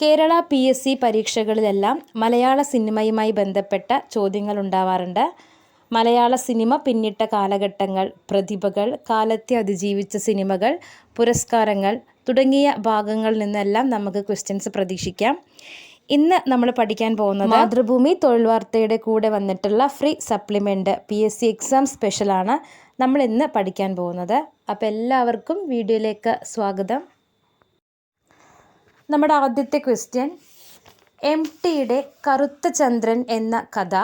Kerala P S C പരീക്ഷകളിലെല്ലാം മലയാള സിനിമയുമായി ബന്ധപ്പെട്ട ചോദ്യങ്ങൾ ഉണ്ടാവാറുണ്ട്. മലയാള സിനിമ പിന്നിട്ട കാലഘട്ടങ്ങൾ പ്രതിഭകൾ കാലത്തെ അതിജീവിച്ച സിനിമകൾ പുരസ്കാരങ്ങൾ തുടങ്ങിയ ഭാഗങ്ങളിൽ നിന്നെല്ലാം നമുക്ക് ക്വസ്റ്റ്യൻസ് പ്രതീക്ഷിക്കാം. ഇന്ന് നമ്മൾ പഠിക്കാൻ പോകുന്നത് മാതൃഭൂമി തൊഴിൽ വാർത്തയുടെ കൂടെ വന്നിട്ടുള്ള free supplement PSC S C exam സ്പെഷ്യലാണ് നമ്മൾ ഇന്ന് പഠിക്കാൻ പോകുന്നത്. അപ്പോൾ എല്ലാവർക്കും വീഡിയോയിലേക്ക് സ്വാഗതം. നമ്മുടെ ആദ്യത്തെ ക്വസ്റ്റ്യൻ എം ടിയുടെ കറുത്ത ചന്ദ്രൻ എന്ന കഥ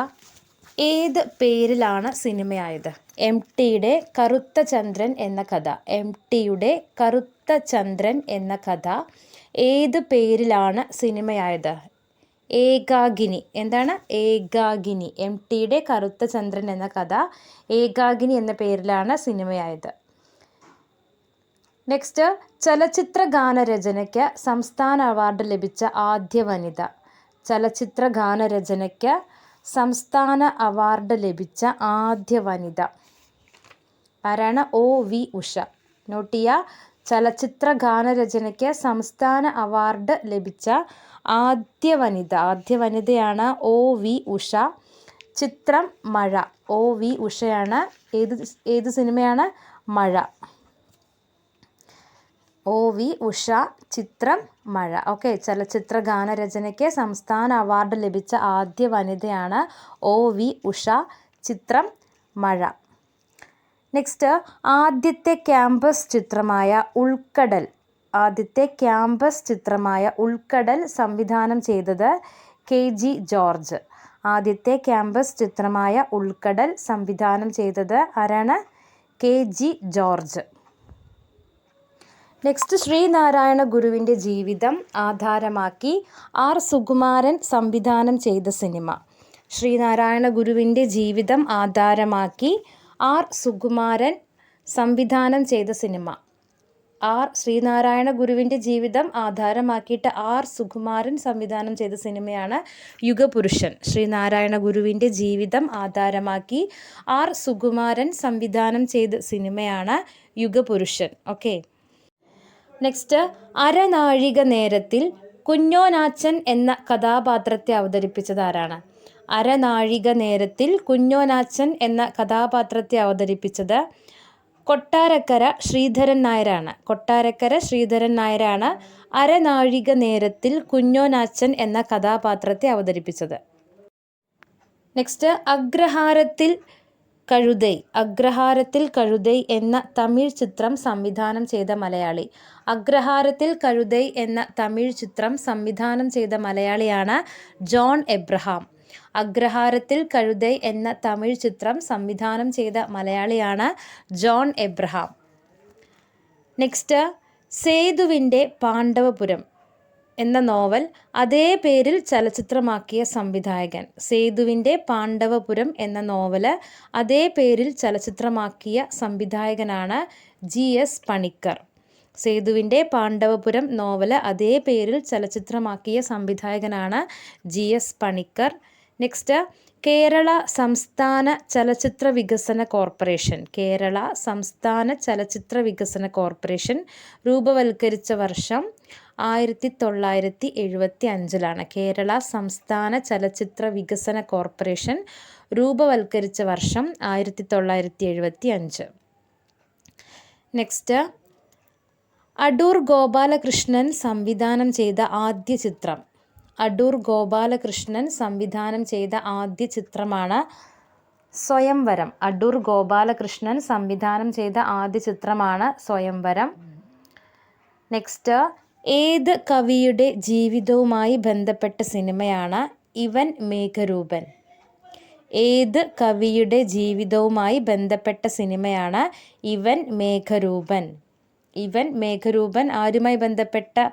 ഏത് പേരിലാണ് സിനിമയായത്? എം ടിയുടെ കറുത്ത ചന്ദ്രൻ എന്ന കഥ. എം ടിയുടെ കറുത്ത ചന്ദ്രൻ എന്ന കഥ ഏത് പേരിലാണ് സിനിമയായത്? ഏകാഗിനി. എന്താണ് ഏകാഗിനി? എം ടിയുടെ കറുത്ത ചന്ദ്രൻ എന്ന കഥ ഏകാഗിനി എന്ന പേരിലാണ് സിനിമയായത്. നെക്സ്റ്റ് ചലച്ചിത്ര ഗാനരചനയ്ക്ക് സംസ്ഥാന അവാർഡ് ലഭിച്ച ആദ്യ വനിത. ചലച്ചിത്ര ഗാനരചനയ്ക്ക് സംസ്ഥാന അവാർഡ് ലഭിച്ച ആദ്യ വനിത. ആരാണ് ഒ വി ഉഷ. നോട്ട് ചെയ്യുക ചലച്ചിത്ര ഗാനരചനയ്ക്ക് സംസ്ഥാന അവാർഡ് ലഭിച്ച ആദ്യ വനിത. ആദ്യ വനിതയാണ് ഒ വി ഉഷ. ചിത്രം മഴ. ഒ വി ഉഷയാണ്. ഏത് ഏത് സിനിമയാണ്? മഴ. ഒ വി ഉഷ ചിത്രം മഴ. ഓക്കെ ചലച്ചിത്ര ഗാനരചനയ്ക്ക് സംസ്ഥാന അവാർഡ് ലഭിച്ച ആദ്യ വനിതയാണ് ഒ വി ഉഷ ചിത്രം മഴ. നെക്സ്റ്റ് ആദ്യത്തെ ക്യാമ്പസ് ചിത്രമായ ഉൾക്കടൽ. ആദ്യത്തെ ക്യാമ്പസ് ചിത്രമായ ഉൾക്കടൽ സംവിധാനം ചെയ്തത് കെ ജി ജോർജ്. ആദ്യത്തെ ക്യാമ്പസ് ചിത്രമായ ഉൾക്കടൽ സംവിധാനം ചെയ്തത് ആരാണ്? K G George. Next Sreenarayana ഗുരുവിന്റെ ജീവിതം ആധാരമാക്കി ആർ സുകുമാരൻ സംവിധാനം ചെയ്ത സിനിമ. ശ്രീനാരായണ ഗുരുവിന്റെ ജീവിതം ആധാരമാക്കി ആർ സുകുമാരൻ സംവിധാനം ചെയ്ത സിനിമ. ആർ ശ്രീനാരായണ ഗുരുവിന്റെ ജീവിതം ആധാരമാക്കിയിട്ട് ആർ സുകുമാരൻ സംവിധാനം ചെയ്ത സിനിമയാണ് യുഗപുരുഷൻ. ശ്രീനാരായണ ഗുരുവിന്റെ ജീവിതം ആധാരമാക്കി ആർ സുകുമാരൻ സംവിധാനം ചെയ്ത സിനിമയാണ് യുഗപുരുഷൻ. ഓക്കെ നെക്സ്റ്റ് അരനാഴിക നേരത്തിൽ കുഞ്ഞോനാച്ചൻ എന്ന കഥാപാത്രത്തെ അവതരിപ്പിച്ചത് ആരാണ്? അരനാഴിക നേരത്തിൽ കുഞ്ഞോനാച്ചൻ എന്ന കഥാപാത്രത്തെ അവതരിപ്പിച്ചത് കൊട്ടാരക്കര ശ്രീധരൻ നായരാണ്. കൊട്ടാരക്കര ശ്രീധരൻ നായരാണ് അരനാഴിക നേരത്തിൽ കുഞ്ഞോനാച്ചൻ എന്ന കഥാപാത്രത്തെ അവതരിപ്പിച്ചത്. നെക്സ്റ്റ് അഗ്രഹാരത്തിൽ കഴുതൈ അഗ്രഹാരത്തിൽ കഴുതൈ എന്ന തമിഴ് ചിത്രം സംവിധാനം ചെയ്ത മലയാളി. അഗ്രഹാരത്തിൽ കഴുതൈ എന്ന തമിഴ് ചിത്രം സംവിധാനം ചെയ്ത മലയാളിയാണ് ജോൺ എബ്രഹാം. അഗ്രഹാരത്തിൽ കഴുതൈ എന്ന തമിഴ് ചിത്രം സംവിധാനം ചെയ്ത മലയാളിയാണ് ജോൺ എബ്രഹാം. നെക്സ്റ്റ് സേതുവിന്റെ പാണ്ഡവപുരം. എന്ന നോവൽ അതേ പേരിൽ ചലച്ചിത്രമാക്കിയ സംവിധായകൻ. സേതുവിന്റെ പാണ്ഡവപുരം എന്ന നോവൽ അതേ പേരിൽ ചലച്ചിത്രമാക്കിയ സംവിധായകനാണ് ജി എസ് പണിക്കർ. സേതുവിന്റെ പാണ്ഡവപുരം നോവൽ അതേ പേരിൽ ചലച്ചിത്രമാക്കിയ സംവിധായകനാണ് G S Panicker. Next Kerala സംസ്ഥാന ചലച്ചിത്ര വികസന കോർപ്പറേഷൻ. കേരള സംസ്ഥാന ചലച്ചിത്ര വികസന കോർപ്പറേഷൻ രൂപവൽക്കരിച്ച വർഷം ആയിരത്തി തൊള്ളായിരത്തി എഴുപത്തി അഞ്ചിലാണ് കേരള സംസ്ഥാന ചലച്ചിത്ര വികസന കോർപ്പറേഷൻ രൂപവൽക്കരിച്ച വർഷം ആയിരത്തി തൊള്ളായിരത്തി എഴുപത്തി അഞ്ച് നെക്സ്റ്റ് അടൂർ ഗോപാലകൃഷ്ണൻ സംവിധാനം ചെയ്ത ആദ്യ ചിത്രം. അടൂർ ഗോപാലകൃഷ്ണൻ സംവിധാനം ചെയ്ത ആദ്യ ചിത്രമാണ് സ്വയംവരം. അടൂർ ഗോപാലകൃഷ്ണൻ സംവിധാനം ചെയ്ത ആദ്യ ചിത്രമാണ് സ്വയംവരം. നെക്സ്റ്റ് ഏത് കവിയുടെ ജീവിതവുമായി ബന്ധപ്പെട്ട സിനിമയാണ് ഇവൻ മേഘരൂപൻ? ഏത് കവിയുടെ ജീവിതവുമായി ബന്ധപ്പെട്ട സിനിമയാണ് ഇവൻ മേഘരൂപൻ? ഇവൻ മേഘരൂപൻ ആരുമായി ബന്ധപ്പെട്ട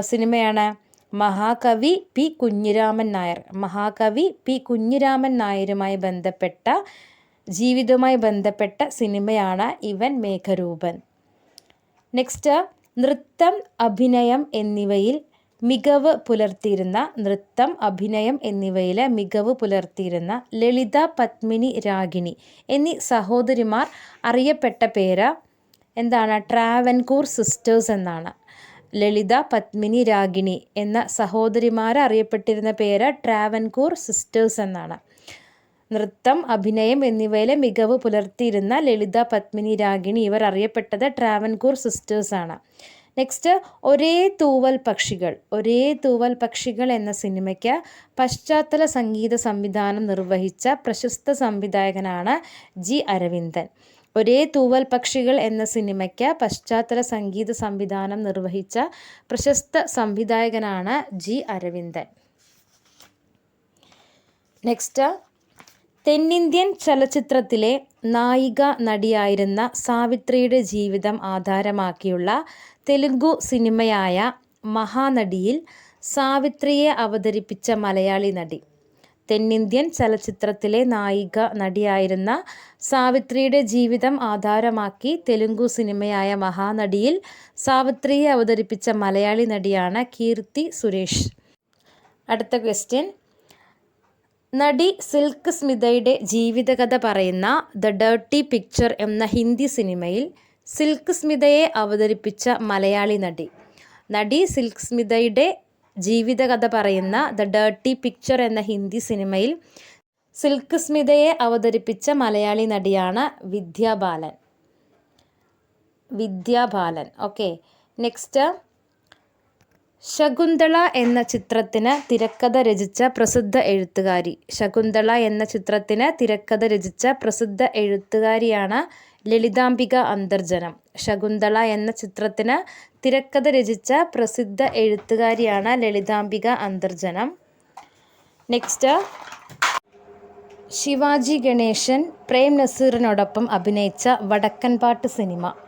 സിനിമയാണ്? മഹാകവി പി കുഞ്ഞിരാമൻ നായർ. മഹാകവി പി കുഞ്ഞിരാമൻ നായരുമായി ബന്ധപ്പെട്ട ജീവിതവുമായി ബന്ധപ്പെട്ട സിനിമയാണ് ഇവൻ മേഘരൂപൻ. നെക്സ്റ്റ് നൃത്തം അഭിനയം എന്നിവയിൽ മികവ് പുലർത്തിയിരുന്ന നൃത്തം അഭിനയം എന്നിവയിലെ മികവ് പുലർത്തിയിരുന്ന ലളിത പത്മിനി രാഗിണി എന്നീ സഹോദരിമാർ അറിയപ്പെട്ട പേര് എന്താണ്? ട്രാവൻകൂർ സിസ്റ്റേഴ്സ് എന്നാണ്. ലളിത പത്മിനി രാഗിണി എന്ന സഹോദരിമാർ അറിയപ്പെട്ടിരുന്ന പേര് ട്രാവൻകൂർ സിസ്റ്റേഴ്സ് എന്നാണ്. നൃത്തം അഭിനയം എന്നിവയിലെ മികവ് പുലർത്തിയിരുന്ന ലളിത പത്മിനി രാഗിണി ഇവർ അറിയപ്പെട്ടത് ട്രാവൻകൂർ സിസ്റ്റേഴ്സാണ് നെക്സ്റ്റ് ഒരേ തൂവൽ പക്ഷികൾ ഒരേ തൂവൽ പക്ഷികൾ എന്ന സിനിമയ്ക്ക് പശ്ചാത്തല സംഗീത സംവിധാനം നിർവഹിച്ച പ്രശസ്ത സംവിധായകനാണ് ജി അരവിന്ദൻ. ഒരേ തൂവൽ പക്ഷികൾ എന്ന സിനിമയ്ക്ക് പശ്ചാത്തല സംഗീത സംവിധാനം നിർവഹിച്ച പ്രശസ്ത സംവിധായകനാണ് ജി അരവിന്ദൻ. നെക്സ്റ്റ് തെന്നിന്ത്യൻ ചലച്ചിത്രത്തിലെ നായിക നടിയായിരുന്ന സാവിത്രിയുടെ ജീവിതം ആധാരമാക്കിയുള്ള തെലുഗു സിനിമയായ മഹാനടിയിൽ സാവിത്രിയെ അവതരിപ്പിച്ച മലയാളി നടി. തെന്നിന്ത്യൻ ചലച്ചിത്രത്തിലെ നായിക നടിയായിരുന്ന സാവിത്രിയുടെ ജീവിതം ആധാരമാക്കി തെലുങ്കു സിനിമയായ മഹാനടിയിൽ സാവിത്രിയെ അവതരിപ്പിച്ച മലയാളി നടിയാണ് കീർത്തി സുരേഷ്. അടുത്ത ക്വസ്റ്റ്യൻ. നടി സിൽക്ക് സ്മിതയുടെ ജീവിതകഥ പറയുന്ന ദ ഡേർട്ടി പിക്ചർ എന്ന ഹിന്ദി സിനിമയിൽ സിൽക്ക് സ്മിതയെ അവതരിപ്പിച്ച മലയാളി നടി. നടി സിൽക്ക് സ്മിതയുടെ ജീവിതകഥ പറയുന്ന ദ ഡേർട്ടി പിക്ചർ എന്ന ഹിന്ദി സിനിമയിൽ സിൽക്ക് സ്മിതയെ അവതരിപ്പിച്ച മലയാളി നടിയാണ് വിദ്യാ ബാലൻ വിദ്യാ ബാലൻ ഓക്കെ. നെക്സ്റ്റ്. ശകുന്തള എന്ന ചിത്രത്തിന് തിരക്കഥ രചിച്ച പ്രസിദ്ധ എഴുത്തുകാരി. ശകുന്തള എന്ന ചിത്രത്തിന് തിരക്കഥ രചിച്ച പ്രസിദ്ധ എഴുത്തുകാരിയാണ് ലളിതാംബിക അന്തർജനം. ശകുന്തള എന്ന ചിത്രത്തിന് തിരക്കഥ രചിച്ച പ്രസിദ്ധ എഴുത്തുകാരിയാണ് ലളിതാംബിക അന്തർജനം. നെക്സ്റ്റ് ശിവാജി ഗണേശൻ പ്രേം നസീറിനോടൊപ്പം അഭിനയിച്ച വടക്കൻപാട്ട് സിനിമ.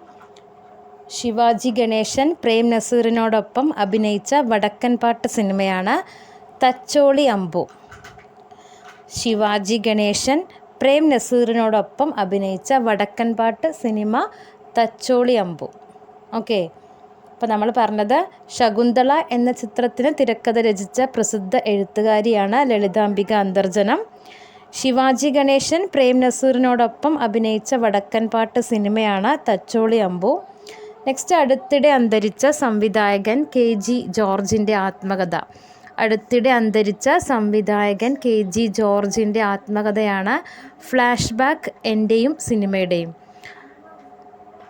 ശിവാജി ഗണേശൻ പ്രേം നസീറിനോടൊപ്പം അഭിനയിച്ച വടക്കൻ പാട്ട് സിനിമയാണ് തച്ചോളി അമ്പു. ശിവാജി ഗണേശൻ പ്രേം നസീറിനോടൊപ്പം അഭിനയിച്ച വടക്കൻ പാട്ട് സിനിമ തച്ചോളി അമ്പു. ഓക്കെ അപ്പോൾ നമ്മൾ പറഞ്ഞത് ശകുന്തള എന്ന ചിത്രത്തിന് തിരക്കഥ രചിച്ച പ്രസിദ്ധ എഴുത്തുകാരിയാണ് ലളിതാംബിക അന്തർജനം. ശിവാജി ഗണേശൻ പ്രേം നസീറിനോടൊപ്പം അഭിനയിച്ച വടക്കൻ പാട്ട് സിനിമയാണ് തച്ചോളി അമ്പു. നെക്സ്റ്റ് അടുത്തിടെ അന്തരിച്ച സംവിധായകൻ കെ ജി ജോർജിന്റെ ആത്മകഥ. അടുത്തിടെ അന്തരിച്ച സംവിധായകൻ കെ ജി ജോർജിന്റെ ആത്മകഥയാണ് ഫ്ലാഷ് ബാക്ക് എന്റെയും സിനിമയുടെയും.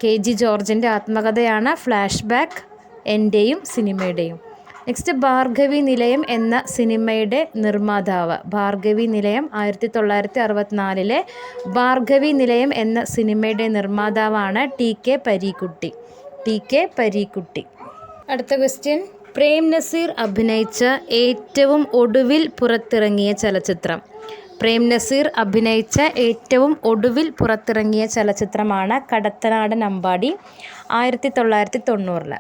കെ ജി ജോർജിന്റെ ആത്മകഥയാണ് ഫ്ലാഷ് ബാക്ക് എന്റെയും സിനിമയുടെയും. നെക്സ്റ്റ് ഭാർഗവി നിലയം എന്ന സിനിമയുടെ നിർമ്മാതാവ്. ഭാർഗവി നിലയം ആയിരത്തി തൊള്ളായിരത്തി അറുപത്തിനാലിലെ ഭാർഗവി നിലയം എന്ന സിനിമയുടെ നിർമ്മാതാവാണ് T K Pareekutty. T K Pareekutty. അടുത്ത ക്വസ്റ്റ്യൻ പ്രേം നസീർ അഭിനയിച്ച ഏറ്റവും ഒടുവിൽ പുറത്തിറങ്ങിയ ചലച്ചിത്രം. പ്രേം നസീർ അഭിനയിച്ച ഏറ്റവും ഒടുവിൽ പുറത്തിറങ്ങിയ ചലച്ചിത്രമാണ് കടത്തനാടൻ അമ്പാടി ആയിരത്തി തൊള്ളായിരത്തി തൊണ്ണൂറിൽ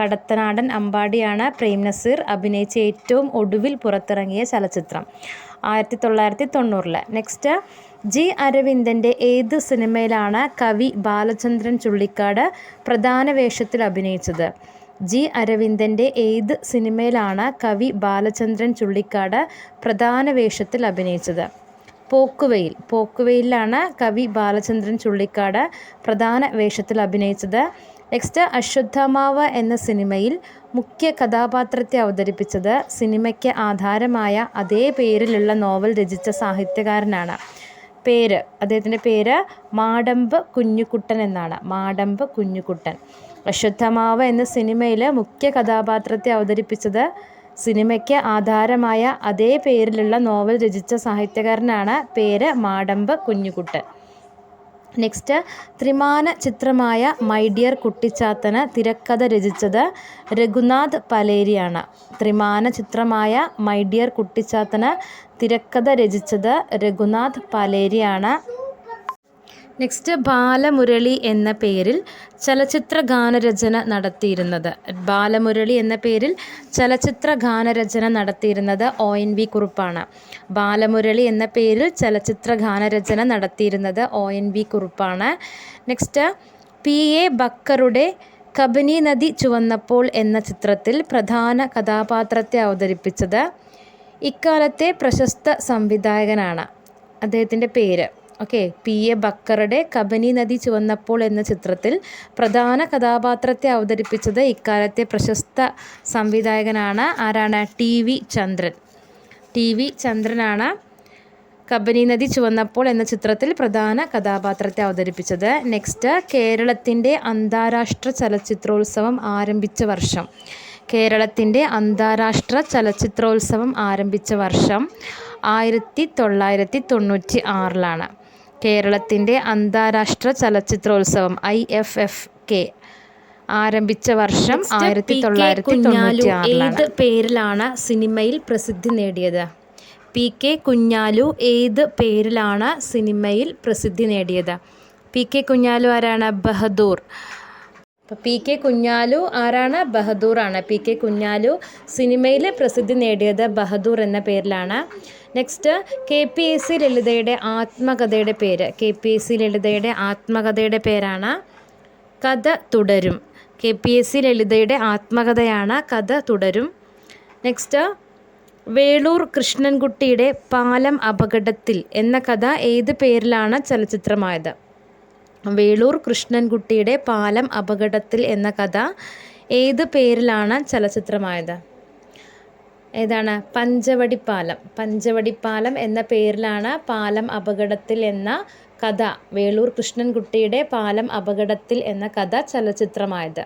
കടത്തനാടൻ അമ്പാടിയാണ് പ്രേം നസീർ അഭിനയിച്ച ഏറ്റവും ഒടുവിൽ പുറത്തിറങ്ങിയ ചലച്ചിത്രം ആയിരത്തി തൊള്ളായിരത്തി തൊണ്ണൂറിൽ നെക്സ്റ്റ് ജി അരവിന്ദന്റെ ഏത് സിനിമയിലാണ് കവി ബാലചന്ദ്രൻ ചുള്ളിക്കാട് പ്രധാന വേഷത്തിൽ അഭിനയിച്ചത്? ജി അരവിന്ദന്റെ ഏത് സിനിമയിലാണ് കവി ബാലചന്ദ്രൻ ചുള്ളിക്കാട് പ്രധാന വേഷത്തിൽ അഭിനയിച്ചത്? പോക്കുവെയിൽ. പോക്കുവെയിലാണ് കവി ബാലചന്ദ്രൻ ചുള്ളിക്കാട് പ്രധാന വേഷത്തിൽ അഭിനയിച്ചത്. നെക്സ്റ്റ് അശ്വത്ഥമാവ് എന്ന സിനിമയിൽ മുഖ്യ കഥാപാത്രത്തെ അവതരിപ്പിച്ചത്. സിനിമയ്ക്ക് ആധാരമായ അതേ പേരിലുള്ള നോവൽ രചിച്ച സാഹിത്യകാരനാണ്. പേര്. അദ്ദേഹത്തിന്റെ പേര് മാടമ്പ് കുഞ്ഞുകുട്ടൻ എന്നാണ്. മാടമ്പ് കുഞ്ഞുകുട്ടൻ. അശ്വത്ഥമാവ് എന്ന സിനിമയിൽ മുഖ്യ കഥാപാത്രത്തെ അവതരിപ്പിച്ചത് സിനിമയ്ക്ക് ആധാരമായ അതേ പേരിലുള്ള നോവൽ രചിച്ച സാഹിത്യകാരനാണ് പേര് മാടമ്പ് കുഞ്ഞുകുട്ടൻ. നെക്സ്റ്റ് ത്രിമാന ചിത്രമായ മൈ ഡിയർ കുട്ടിച്ചാത്തന് തിരക്കഥ രചിച്ചത് രഘുനാഥ് പലേരിയാണ്. ത്രിമാന ചിത്രമായ മൈ ഡിയർ കുട്ടിച്ചാത്തന് തിരക്കഥ രചിച്ചത് രഘുനാഥ് പലേരിയാണ്. നെക്സ്റ്റ് ബാലമുരളി എന്ന പേരിൽ ചലച്ചിത്ര ഗാനരചന നടത്തിയിരുന്നത്. ബാലമുരളി എന്ന പേരിൽ ചലച്ചിത്ര ഗാനരചന നടത്തിയിരുന്നത് ഒ എൻ വി കുറുപ്പാണ്. ബാലമുരളി എന്ന പേരിൽ ചലച്ചിത്ര ഗാനരചന നടത്തിയിരുന്നത് ഒ എൻ വി കുറുപ്പാണ്. നെക്സ്റ്റ് പി എ ബക്കറുടെ കബനി നദി ചുവന്നപ്പോൾ എന്ന ചിത്രത്തിൽ പ്രധാന കഥാപാത്രത്തെ അവതരിപ്പിച്ചത് ഇക്കാലത്തെ പ്രശസ്ത സംവിധായകനാണ്. അദ്ദേഹത്തിന്റെ പേര് ഓക്കെ പി. എ. ബക്കറുടെ കബനി നദി ചുവന്നപ്പോൾ എന്ന ചിത്രത്തിൽ പ്രധാന കഥാപാത്രത്തെ അവതരിപ്പിച്ചത് ഇക്കാലത്തെ പ്രശസ്ത സംവിധായകനാണ് ആരാണ്? T. V. Chandran. T. V. ചന്ദ്രനാണ് Kabani നദി ചുവന്നപ്പോൾ എന്ന ചിത്രത്തിൽ പ്രധാന കഥാപാത്രത്തെ അവതരിപ്പിച്ചത്. നെക്സ്റ്റ് കേരളത്തിന്റെ അന്താരാഷ്ട്ര ചലച്ചിത്രോത്സവം ആരംഭിച്ച വർഷം. കേരളത്തിന്റെ അന്താരാഷ്ട്ര ചലച്ചിത്രോത്സവം ആരംഭിച്ച വർഷം ആയിരത്തി തൊള്ളായിരത്തി തൊണ്ണൂറ്റി ആറിലാണ്. കേരളത്തിന്റെ അന്താരാഷ്ട്ര ചലച്ചിത്രോത്സവം ഐ എഫ് എഫ് കെ ആരംഭിച്ച വർഷം ആയിരത്തി തൊള്ളായിരത്തി തൊണ്ണൂറ്റി ഏത് പേരിലാണ് സിനിമയിൽ പ്രസിദ്ധി നേടിയത്? പി കെ കുഞ്ഞാലു ഏത് പേരിലാണ് സിനിമയിൽ പ്രസിദ്ധി നേടിയത്? പി കെ കുഞ്ഞാലു ആരാണ്? ബഹദൂർ. അപ്പോൾ പി കെ കുഞ്ഞാലു ആരാണ്? ബഹദൂറാണ്. പി കെ കുഞ്ഞാലു സിനിമയിൽ പ്രസിദ്ധി നേടിയത് ബഹദൂർ എന്ന പേരിലാണ്. Next K P S C ലളിതയുടെ ആത്മകഥയുടെ പേര്. കെ പി എസ് സി ലളിതയുടെ ആത്മകഥയുടെ പേരാണ് കഥ തുടരും. കെ പി എസ് സി ലളിതയുടെ ആത്മകഥയാണ് കഥ തുടരും. നെക്സ്റ്റ് വേളൂർ കൃഷ്ണൻകുട്ടിയുടെ പാലം അപകടത്തിൽ എന്ന കഥ ഏത് പേരിലാണ് ചലച്ചിത്രമായത്? വേളൂർ കൃഷ്ണൻകുട്ടിയുടെ പാലം അപകടത്തിൽ എന്ന കഥ ഏത് പേരിലാണ് ചലച്ചിത്രമായത്? ഏതാണ്? പഞ്ചവടി പാലം പഞ്ചവടി പാലം എന്ന പേരിലാണ് പാലം അപകടത്തിൽ എന്ന കഥ വേളൂർ കൃഷ്ണൻകുട്ടിയുടെ പാലം അപകടത്തിൽ എന്ന കഥ ചലച്ചിത്രമായത്.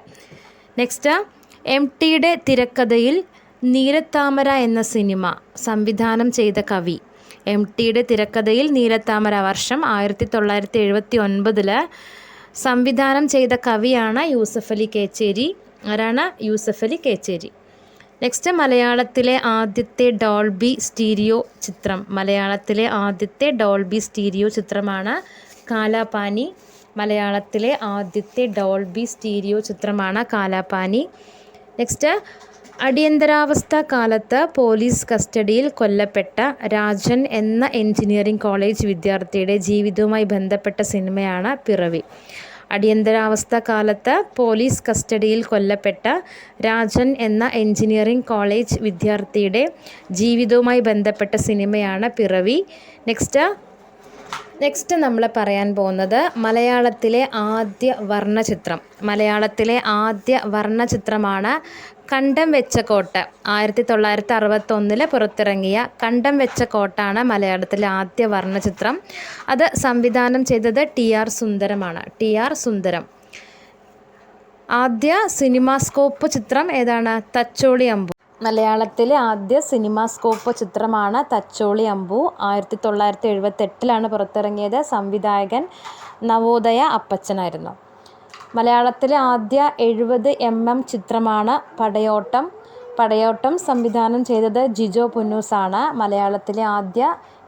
നെക്സ്റ്റ് എം ടിയുടെ തിരക്കഥയിൽ നീലത്താമര എന്ന സിനിമ സംവിധാനം ചെയ്ത കവി എം ടിയുടെ തിരക്കഥയിൽ നീലത്താമര വർഷം ആയിരത്തി തൊള്ളായിരത്തി എഴുപത്തി ഒൻപതിൽ സംവിധാനം ചെയ്ത കവിയാണ് യൂസഫ് അലി കേച്ചേരി. ആരാണ് യൂസഫ് അലി കേച്ചേരി? നെക്സ്റ്റ് മലയാളത്തിലെ ആദ്യത്തെ ഡോൾബി സ്റ്റീരിയോ ചിത്രം. മലയാളത്തിലെ ആദ്യത്തെ ഡോൾബി സ്റ്റീരിയോ ചിത്രമാണ് കാലാപാനി. മലയാളത്തിലെ ആദ്യത്തെ ഡോൾബി സ്റ്റീരിയോ ചിത്രമാണ് കാലാപാനി. നെക്സ്റ്റ് അടിയന്തരാവസ്ഥ കാലത്ത് പോലീസ് കസ്റ്റഡിയിൽ കൊല്ലപ്പെട്ട രാജൻ എന്ന എഞ്ചിനീയറിംഗ് കോളേജ് വിദ്യാർത്ഥിയുടെ ജീവിതവുമായി ബന്ധപ്പെട്ട സിനിമയാണ് പിറവി. അടിയന്തരാവസ്ഥ കാലത്ത് പോലീസ് കസ്റ്റഡിയിൽ കൊല്ലപ്പെട്ട രാജൻ എന്ന എഞ്ചിനീയറിംഗ് കോളേജ് വിദ്യാർത്ഥിയുടെ ജീവിതവുമായി ബന്ധപ്പെട്ട സിനിമയാണ് പിറവി. നെക്സ്റ്റ് നെക്സ്റ്റ് നമ്മൾ പറയാൻ പോകുന്നത് മലയാളത്തിലെ ആദ്യ വർണചിത്രം. മലയാളത്തിലെ ആദ്യ വർണചിത്രമാണ് കണ്ടം വെച്ച കോട്ട. ആയിരത്തി തൊള്ളായിരത്തി അറുപത്തൊന്നിൽ പുറത്തിറങ്ങിയ കണ്ടം വെച്ച കോട്ടാണ് മലയാളത്തിലെ ആദ്യ വർണചിത്രം. അത് സംവിധാനം ചെയ്തത് ടി ആർ സുന്ദരമാണ്. T R Sundaram. ആദ്യ സിനിമാസ്കോപ്പ് ചിത്രം ഏതാണ്? തച്ചോളി അമ്പു മലയാളത്തിലെ ആദ്യ സിനിമാസ്കോപ്പ് ചിത്രമാണ് തച്ചോളി അമ്പു. ആയിരത്തി തൊള്ളായിരത്തി എഴുപത്തെട്ടിലാണ് പുറത്തിറങ്ങിയത്. സംവിധായകൻ നവോദയ അപ്പച്ചനായിരുന്നു. മലയാളത്തിലെ ആദ്യ എഴുപത് എം എം ചിത്രമാണ് പടയോട്ടം. പടയോട്ടം സംവിധാനം ചെയ്തത് ജിജോ പുന്നൂസാണ്. മലയാളത്തിലെ ആദ്യ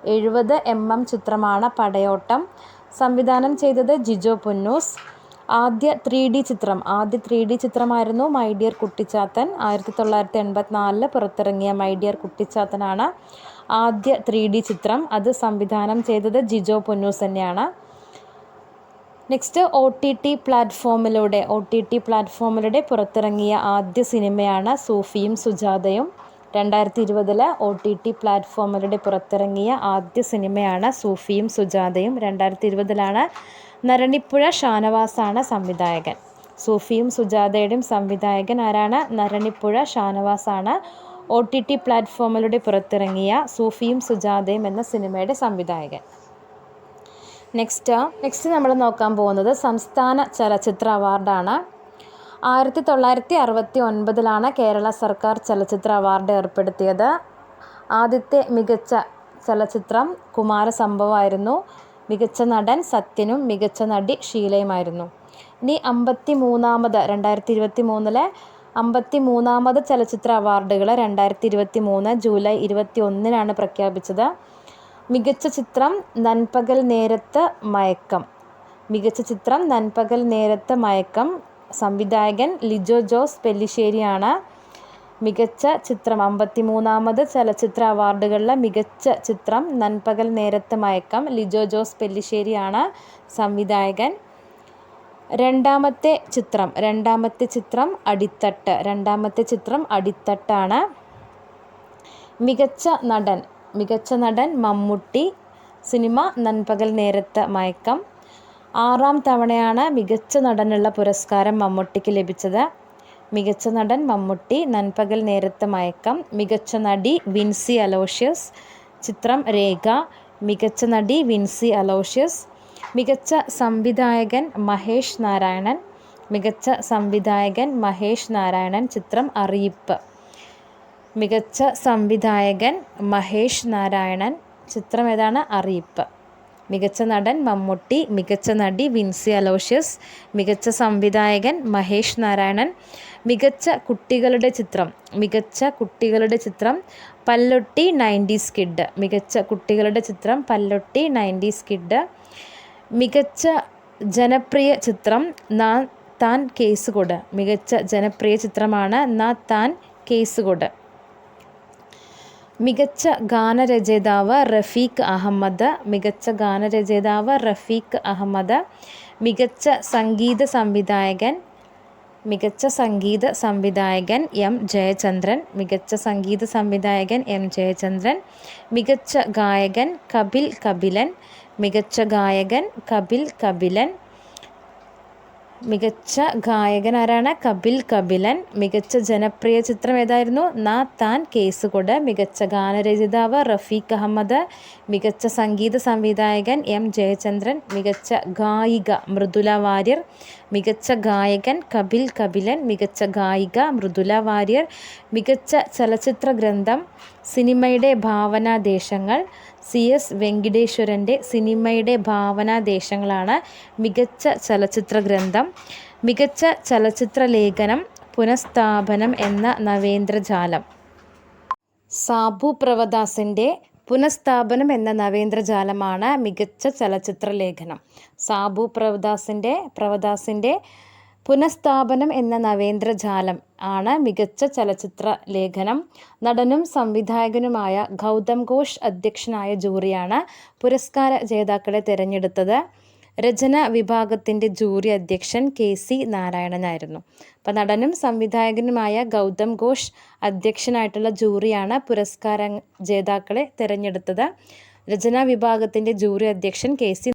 എഴുപത് എം എം ചിത്രമാണ് പടയോട്ടം. സംവിധാനം ചെയ്തത് ജിജോ പുന്നൂസ്. ആദ്യ ത്രീ ഡി ചിത്രം. ആദ്യ ത്രീ ഡി ചിത്രമായിരുന്നു മൈ ഡിയർ കുട്ടിച്ചാത്തൻ. ആയിരത്തി തൊള്ളായിരത്തി എൺപത്തിനാലിൽ പുറത്തിറങ്ങിയ മൈ ഡിയർ കുട്ടിച്ചാത്തനാണ് ആദ്യ ത്രീ ഡി ചിത്രം. അത് സംവിധാനം ചെയ്തത് ജിജോ പൊന്നൂസ് തന്നെയാണ് നെക്സ്റ്റ് ഒ ടി ടി പ്ലാറ്റ്ഫോമിലൂടെ ഒ ടി ടി പ്ലാറ്റ്ഫോമിലൂടെ പുറത്തിറങ്ങിയ ആദ്യ സിനിമയാണ് സൂഫിയും സുജാതയും. രണ്ടായിരത്തി ഇരുപതിൽ ഒ ടി ടി പ്ലാറ്റ്ഫോമിലൂടെ പുറത്തിറങ്ങിയ ആദ്യ സിനിമയാണ് സൂഫിയും സുജാതയും. രണ്ടായിരത്തി ഇരുപതിലാണ് നരണിപ്പുഴ ഷാനവാസാണ് സംവിധായകൻ. സൂഫിയും സുജാതയുടെയും സംവിധായകൻ ആരാണ്? നരണിപ്പുഴ ഷാനവാസാണ് ഒ ടി ടി പ്ലാറ്റ്ഫോമിലൂടെ പുറത്തിറങ്ങിയ സൂഫിയും സുജാതയും എന്ന സിനിമയുടെ സംവിധായകൻ. നെക്സ്റ്റ് നെക്സ്റ്റ് നമ്മൾ നോക്കാൻ പോകുന്നത് സംസ്ഥാന ചലച്ചിത്ര അവാർഡാണ് ആയിരത്തി തൊള്ളായിരത്തി അറുപത്തി ഒൻപതിലാണ് കേരള സർക്കാർ ചലച്ചിത്ര അവാർഡ് ഏർപ്പെടുത്തിയത്. ആദ്യത്തെ മികച്ച ചലച്ചിത്രം കുമാരസംഭവമായിരുന്നു മികച്ച നടൻ സത്യനും മികച്ച നടി ഷീലയുമായിരുന്നു. ഇനി അമ്പത്തി മൂന്നാമത് രണ്ടായിരത്തി ഇരുപത്തി മൂന്നിലെ അമ്പത്തി മൂന്നാമത് ചലച്ചിത്ര അവാർഡുകൾ രണ്ടായിരത്തി ഇരുപത്തി മൂന്ന് ജൂലൈ ഇരുപത്തി ഒന്നിനാണ് പ്രഖ്യാപിച്ചത്. മികച്ച ചിത്രം നൻപകൽ നേരത്ത് മയക്കം. മികച്ച ചിത്രം നൻപകൽ നേരത്ത് മയക്കം സംവിധായകൻ ലിജോ ജോസ് പെല്ലിശ്ശേരിയാണ്. മികച്ച ചിത്രം അമ്പത്തി മൂന്നാമത് ചലച്ചിത്ര അവാർഡുകളിലെ മികച്ച ചിത്രം നൻപകൽ നേരത്തെ മയക്കം ലിജോ ജോസ് പെല്ലിശ്ശേരിയാണ് സംവിധായകൻ. രണ്ടാമത്തെ ചിത്രം രണ്ടാമത്തെ ചിത്രം അടിത്തട്ട് രണ്ടാമത്തെ ചിത്രം അടിത്തട്ടാണ്. മികച്ച നടൻ മികച്ച നടൻ മമ്മൂട്ടി സിനിമ നൻപകൽ നേരത്തെ മയക്കം. ആറാം തവണയാണ് മികച്ച നടനുള്ള പുരസ്കാരം മമ്മൂട്ടിക്ക് ലഭിച്ചത്. മികച്ച നടൻ മമ്മൂട്ടി നൻപകൽ നേരത്തെ മയക്കം മികച്ച നടി വിൻസി അലോഷ്യസ് ചിത്രം രേഖ മികച്ച നടി വിൻസി അലോഷ്യസ് മികച്ച സംവിധായകൻ മഹേഷ് നാരായണൻ മികച്ച സംവിധായകൻ മഹേഷ് നാരായണൻ ചിത്രം അറിയിപ്പ്. മികച്ച സംവിധായകൻ മഹേഷ് നാരായണൻ ചിത്രം ഏതാണ്? അറിയിപ്പ്. മികച്ച നടൻ മമ്മൂട്ടി മികച്ച നടി വിൻസി അലോഷ്യസ് മികച്ച സംവിധായകൻ മഹേഷ് നാരായണൻ മികച്ച കുട്ടികളുടെ ചിത്രം മികച്ച കുട്ടികളുടെ ചിത്രം പല്ലൊട്ടി നയന്റീസ് കിഡ് മികച്ച കുട്ടികളുടെ ചിത്രം പല്ലൊട്ടി നയന്റീസ് കിഡ് മികച്ച ജനപ്രിയ ചിത്രം നാ താൻ കേസ് കേസുകൊട് മികച്ച ജനപ്രിയ ചിത്രമാണ് നാ താൻ കേസ് കേസുകൊട്. മികച്ച ഗാനരചയിതാവ് റഫീഖ് അഹമ്മദ് മികച്ച ഗാനരചയിതാവ് റഫീഖ് അഹമ്മദ് മികച്ച സംഗീത സംവിധായകൻ മികച്ച സംഗീത സംവിധായകൻ എം ജയചന്ദ്രൻ മികച്ച സംഗീത സംവിധായകൻ എം ജയചന്ദ്രൻ മികച്ച ഗായകൻ കപിൽ കപിലൻ മികച്ച ഗായകൻ കപിൽ കപിലൻ മികച്ച ഗായകൻ ആരാണ് കപിൽ കപിലൻ. മികച്ച ജനപ്രിയ ചിത്രം ഏതായിരുന്നു? നാ താൻ കേസുകൊട്. മികച്ച ഗാനരചിതാവ് റഫീഖ് അഹമ്മദ്. മികച്ച സംഗീത സംവിധായകൻ എം ജയചന്ദ്രൻ. മികച്ച ഗായിക മൃദുല വാര്യർ. മികച്ച ഗായകൻ കപിൽ കപിലൻ. മികച്ച ഗായിക മൃദുല വാര്യർ. മികച്ച ചലച്ചിത്ര ഗ്രന്ഥം. സിനിമയുടെ ഭാവനാദേശങ്ങൾ സി എസ് വെങ്കിടേശ്വരന്റെ സിനിമയുടെ ഭാവനാദേശങ്ങളാണ് മികച്ച ചലച്ചിത്ര ഗ്രന്ഥം മികച്ച ചലച്ചിത്ര ലേഖനം പുനഃസ്ഥാപനം എന്ന നവേന്ദ്രജാലം. സാബു പ്രവദാസിന്റെ പുനഃസ്ഥാപനം എന്ന നവേന്ദ്രജാലമാണ് മികച്ച ചലച്ചിത്ര ലേഖനം സാബു പ്രവദാസിന്റെ പ്രവദാസിന്റെ പുനഃസ്ഥാപനം എന്ന നവേന്ദ്രജാലം ആണ് മികച്ച ചലച്ചിത്ര ലേഖനം. നടനും സംവിധായകനുമായ ഗൗതം ഘോഷ് അധ്യക്ഷനായ ജൂറിയാണ് പുരസ്കാര ജേതാക്കളെ തിരഞ്ഞെടുത്തത്. രചന വിഭാഗത്തിന്റെ ജൂറി അധ്യക്ഷൻ കെ സി നാരായണനായിരുന്നു. അപ്പം നടനും സംവിധായകനുമായ ഗൗതം ഘോഷ് അധ്യക്ഷനായിട്ടുള്ള ജൂറിയാണ് പുരസ്കാര ജേതാക്കളെ തിരഞ്ഞെടുത്തത്. രചനാ വിഭാഗത്തിന്റെ ജൂറി അധ്യക്ഷൻ കെ സി